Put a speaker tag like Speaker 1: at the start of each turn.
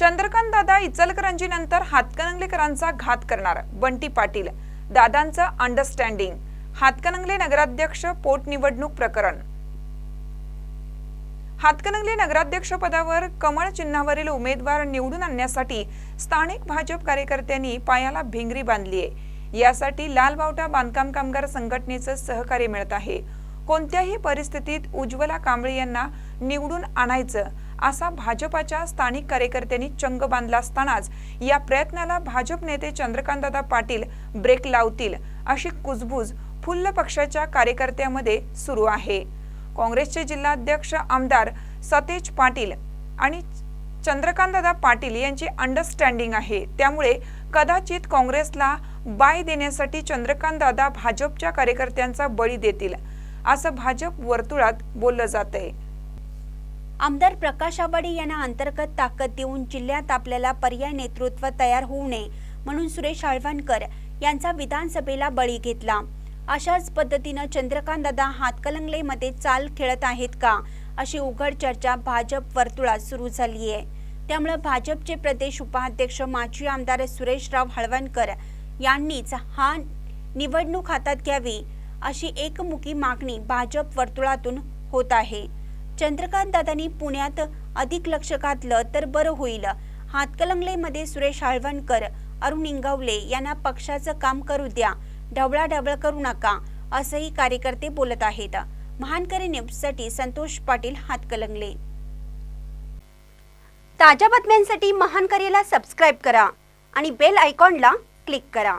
Speaker 1: चंद्रकांत दादा इचलकरंजीनंतर हातकणंगलेकरांचा घात करणार बंटी पाटील. दादांचं अंडरस्टँडिंग हातकणंगले नगराध्यक्ष पोटनिवडणूक प्रकरण. हातकणंगले नगराध्यक्ष पदावर कमळ चिन्हावरील उमेदवार निवडून आणण्यासाठी स्थानिक भाजप कार्यकर्त्यांनी पायाला भिंगरी बांधली आहे यासाठी लाल बावटा बांधकाम कामगार संघटनेचं सहकार्य मिळत आहे. कोणत्याही परिस्थितीत उज्ज्वला कांबळे यांना निवडून आणायचं असा भाजपाच्या स्थानिक कार्यकर्त्यांनी चंग बांधला असतानाच या प्रयत्नाला भाजप नेते चंद्रकांतदादा पाटील ब्रेक लावतील अशी कुजबूज फुल्ल पक्षाच्या कार्यकर्त्यामध्ये सुरू आहे. काँग्रेसचे जिल्हाध्यक्ष आमदार सतेज पाटील आणि चंद्रकांतदादा पाटील यांची अंडरस्टँडिंग आहे. त्यामुळे कदाचित काँग्रेसला बाय देण्यासाठी चंद्रकांतदादा भाजपच्या कार्यकर्त्यांचा बळी देतील असं भाजप वर्तुळात बोललं जात आहे
Speaker 2: आमदार प्रकाश आवाडे यांना अंतर्गत ताकद देऊन जिल्ह्यात आपल्याला पर्याय नेतृत्व तयार होऊ नये म्हणून सुरेश आळवणकर यांचा विधानसभेला बळी घेतला. अशाच पद्धतीनं चंद्रकांत दादा हातकलंगलेमध्ये चाल खेळत आहेत का? अशी उघड चर्चा भाजप वर्तुळात सुरू झाली आहे त्यामुळे भाजपचे प्रदेश उपाध्यक्ष माजी आमदार सुरेशराव हळवणकर यांनीच हा निवडणूक हातात घ्यावी अशी एकमुखी मागणी भाजप वर्तुळातून होत आहे. चंद्रकांत दादांनी पुण्यात अधिक लक्ष घातलं तर बरं होईल. हातकलंगलेमध्ये सुरेश आळवणकर अरुण इंगवले यांना पक्षाचं काम करू द्या ढवळाढवळ करू नका असंही कार्यकर्ते बोलत आहेत. महानकरी न्यूजसाठी संतोष पाटील हातकलंगले. ताज्या बातम्यांसाठी महानकरीला सबस्क्राईब करा आणि बेल आयकॉनला क्लिक करा.